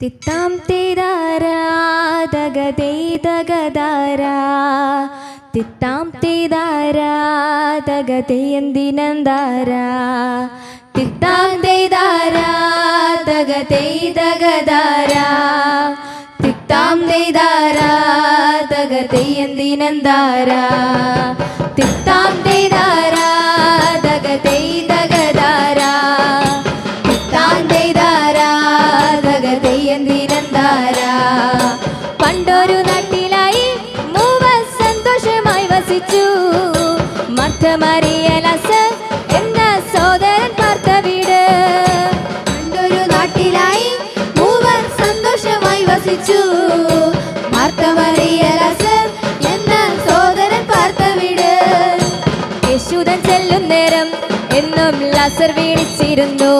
തിത്താം തേതാരാ തിത്താം തേതാരാ തിത്താം തേതാരാ തിത്താം തേതാരാ തിത്താം തേതാരാ പണ്ടൊരു നാട്ടിലായി മൂവർ സന്തോഷമായി വസിച്ചു. മർത്തമറിയലസ എന്ന സോദരൻ പാർത്ത വീട്. പണ്ടൊരു നാട്ടിലായി മൂവർ സന്തോഷമായി വസിച്ചു. മാർത്തമറിയലസർ എന്ന സോദരൻ പാർത്ത വീട്. യേശുദൻ ചെല്ലും നേരം എന്നും ലാസർ വീണിച്ചിരുന്നു.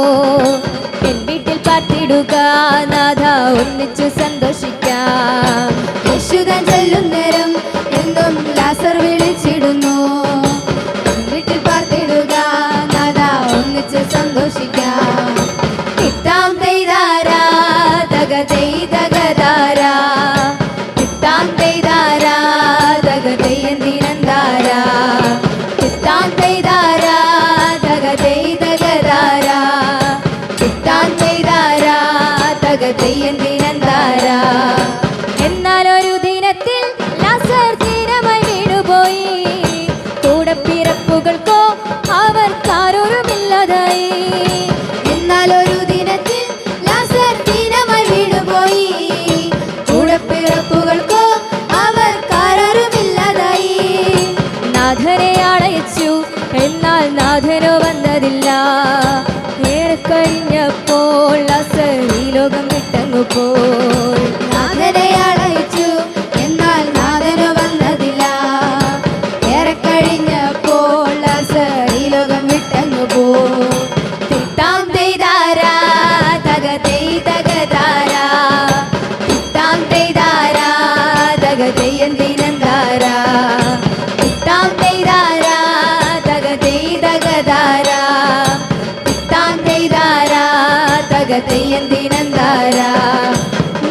ഒന്നിച്ചു സന്തോഷിക്കാം. യശുദൻ ചൊല്ലുന്നേരം നേരം എന്നും ലാസർ വിളിച്ചിടുന്നു. വീട്ടിൽ പാർത്തിടുക നാദാ ഒന്നിച്ച് സന്തോഷിക്കാം. കിട്ടാം തെയ്താരാ തക എന്നാൽ ഒരു ദിനത്തിൽ ലാസർ തീരമായി വീണുപോയി കൂടപ്പിറപ്പുകൾക്കോ അവർക്കാരൊരുമില്ലതായി. എന്നാൽ ഒരു ദിനത്തിൽ ലസർ ദീനമായി വീണുപോയി കൂടപ്പിറപ്പുകൾക്കോ അവർ കാരറുമില്ലാതായി നാഥനെ എന്നാൽ നാഥനോ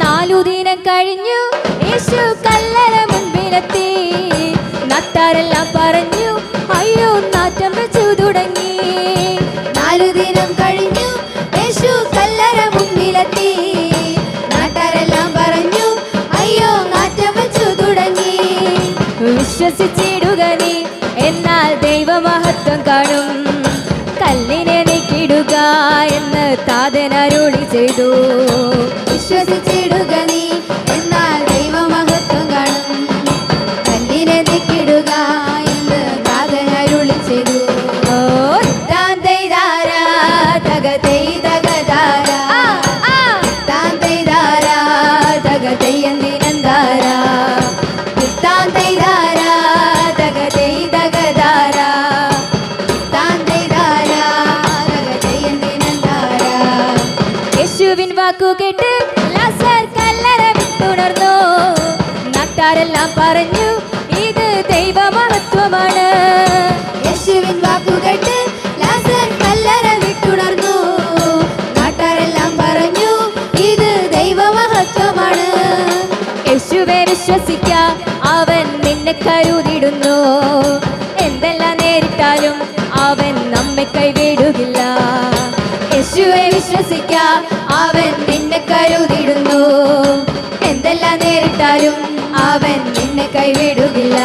നാലു ദിനം കഴിഞ്ഞു യേശു കല്ലറ മുൻപിലെത്തി. നത്താരെല്ലാം പറഞ്ഞു അയ്യോ നാറ്റം വെച്ചു തുടങ്ങി. നാലു ദിനം കഴിഞ്ഞു യേശു കല്ലറ മുൻപിലെത്തി. നാട്ടാരെല്ലാം പറഞ്ഞു അയ്യോ നാറ്റം വെച്ചു തുടങ്ങി. വിശ്വസിച്ചിടുക എന്ന് അരുളി ചെയ്തു. വിശ്വസിച്ചിടുക പറഞ്ഞു ഇത് ദൈവമഹത്വമാണ്. യേശുവിൻ വാക്കുകേട്ട് ലാസർ കല്ലറ വിട്ടുണർന്നു. നാട്ടാരെല്ലാം പറഞ്ഞു ഇത് ദൈവമഹത്വമാണ്. യേശുവെ വിശ്വസിക്ക അവൻ നിന്നെ കരുതിടുന്നു എന്തെല്ലാം നേരിട്ടാലും അവൻ നമ്മെ കൈവിടുകില്ല യേശുവെ വിശ്വസിക്ക അവൻ നിന്നെ കരുതിടുന്നു എന്തെല്ലാം നേരിട്ടാലും അവൻ നിന്നെ കൈവിടുകില്ല.